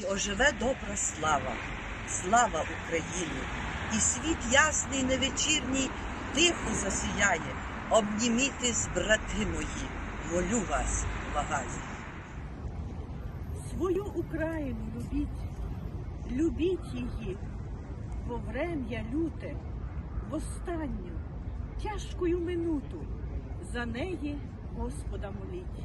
і оживе добра слава. Слава Україні! І світ ясний невечірній тихо засіяє. Обнімітесь, брати мої, молю вас, благаю. Свою Україну любіть, любіть її, во врем'я люте, в останню тяжкою минуту за неї Господа моліть.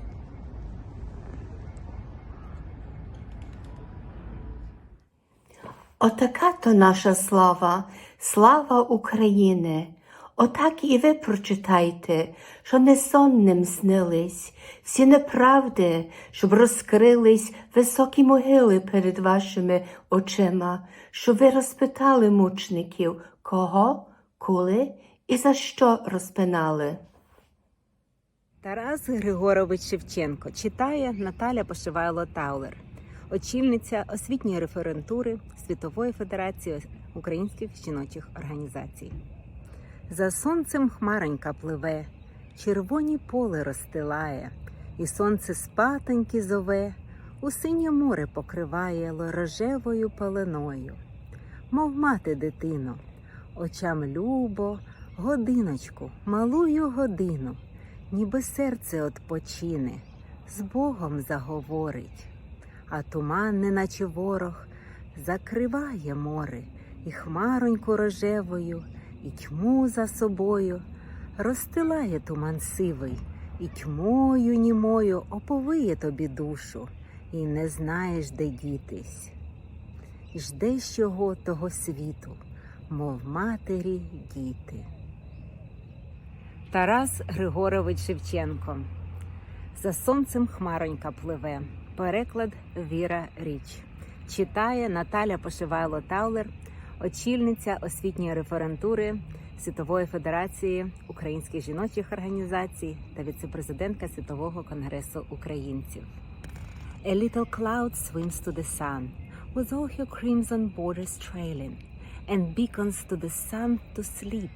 Отака то наша слава, слава України. Отак і ви прочитайте, що не сонним снились, всі неправди, щоб розкрились високі могили перед вашими очима, щоб ви розпитали мучників, кого, коли і за що розпинали. Тарас Григорович Шевченко читає Наталя Пошивайло Таулер, очільниця освітньої референтури Світової Федерації українських жіночих організацій. За сонцем хмаронька пливе, червоні поле розстилає, і сонце спатоньки зове, у синє море покриває рожевою пеленою. Мов мати дитино, очам любо, годиночку, малую годину ніби серце отпочине, з Богом заговорить, а туман, неначе ворог, закриває море і хмароньку рожевою, і тьму за собою, розстилає туман сивий, і тьмою німою оповиє тобі душу, і не знаєш, де дітись. Ждеш його того світу, мов матері діти. Тарас Григорович Шевченко. За сонцем хмаронька пливе. Переклад Віра Річ. Читає Наталя Пошивайло Таулер, очільниця освітньої референтури Світової Федерації українських жіночих організацій та віцепрезидентка Світового конгресу українців. A little cloud swims to the sun, with all her crimson borders trailing, and beacons to the sun to sleep,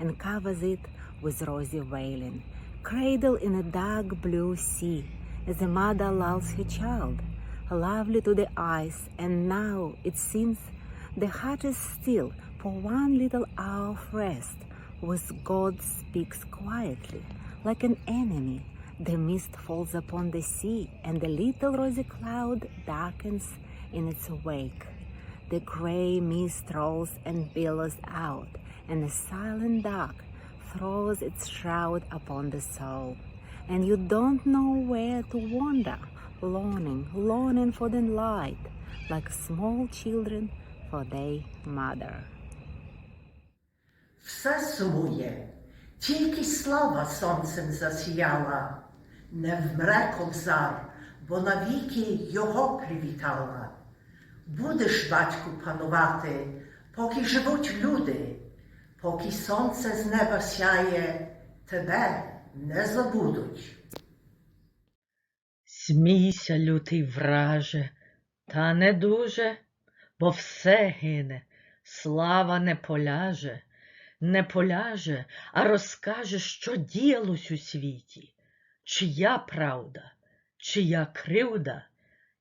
and covers it with rosy veiling, cradle in a dark blue sea, as a mother lulls her child, lovely to the eyes, and now it seems the heart is still for one little hour of rest, with God speaks quietly, like an enemy. The mist falls upon the sea, and the little rosy cloud darkens in its wake. The gray mist rolls and billows out, and the silent dark throws its shroud upon the soul. And you don't know where to wander, longing, longing for the light, like small children for their mother. Все сумує, тільки слава сонцем засіяла, не вмре кобзар, бо навіки його привітала. Будеш, батьку, панувати, поки живуть люди, Поки сонце з неба сяє, тебе не забудуть. Смійся, лютий враже, та не дуже, бо все гине, слава не поляже, не поляже, а розкаже, що діялось у світі, чия правда, чия кривда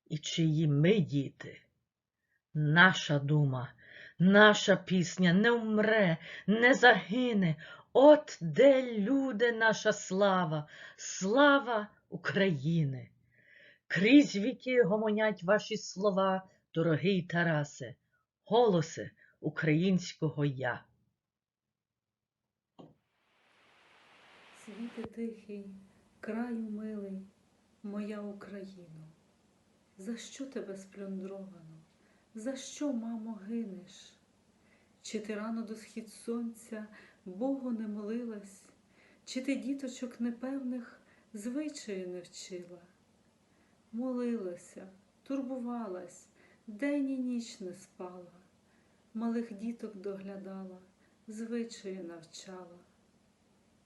і чиї ми діти. Наша дума, наша пісня не вмре, не загине. От де люди наша слава, слава України. Крізь віки гомонять ваші слова, дорогий Тарасе, голоси українського я. Світи тихий, краю милий, моя Україно, за що тебе сплюндровано? За що, мамо, гинеш? Чи ти рано до схід сонця Богу не молилась, чи ти діточок непевних звичаю не вчила? Молилася, турбувалась, день і ніч не спала, малих діток доглядала, звичаю навчала.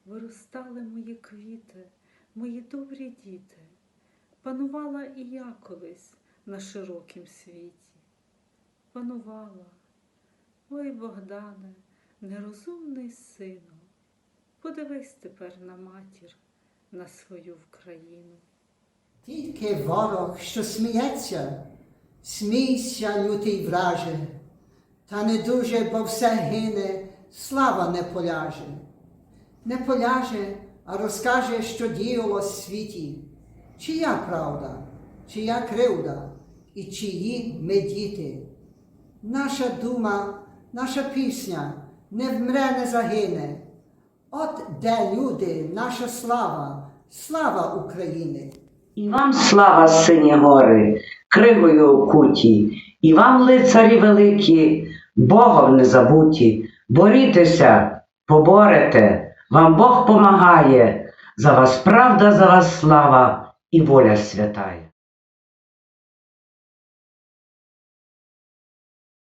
Виростали мої квіти, мої добрі діти, панувала і я колись на широкім світі. Панувала, ой, Богдане, нерозумний сину, подивись тепер на матір, на свою Вкраїну. Тільки ворог, що сміється, Смійся, лютий враже, та не дуже, бо все гине, слава не поляже. Не поляже, а розкаже, що діялось в світі, чия правда, чия кривда і чиї ми діти. Наша дума, наша пісня не вмре, не загине. От де люди, наша слава, слава України. І вам слава, сині гори, кригою окуті, і вам, лицарі великі, Богом не забуті, борітеся, поборете, вам Бог помагає, за вас правда, за вас слава і воля святая.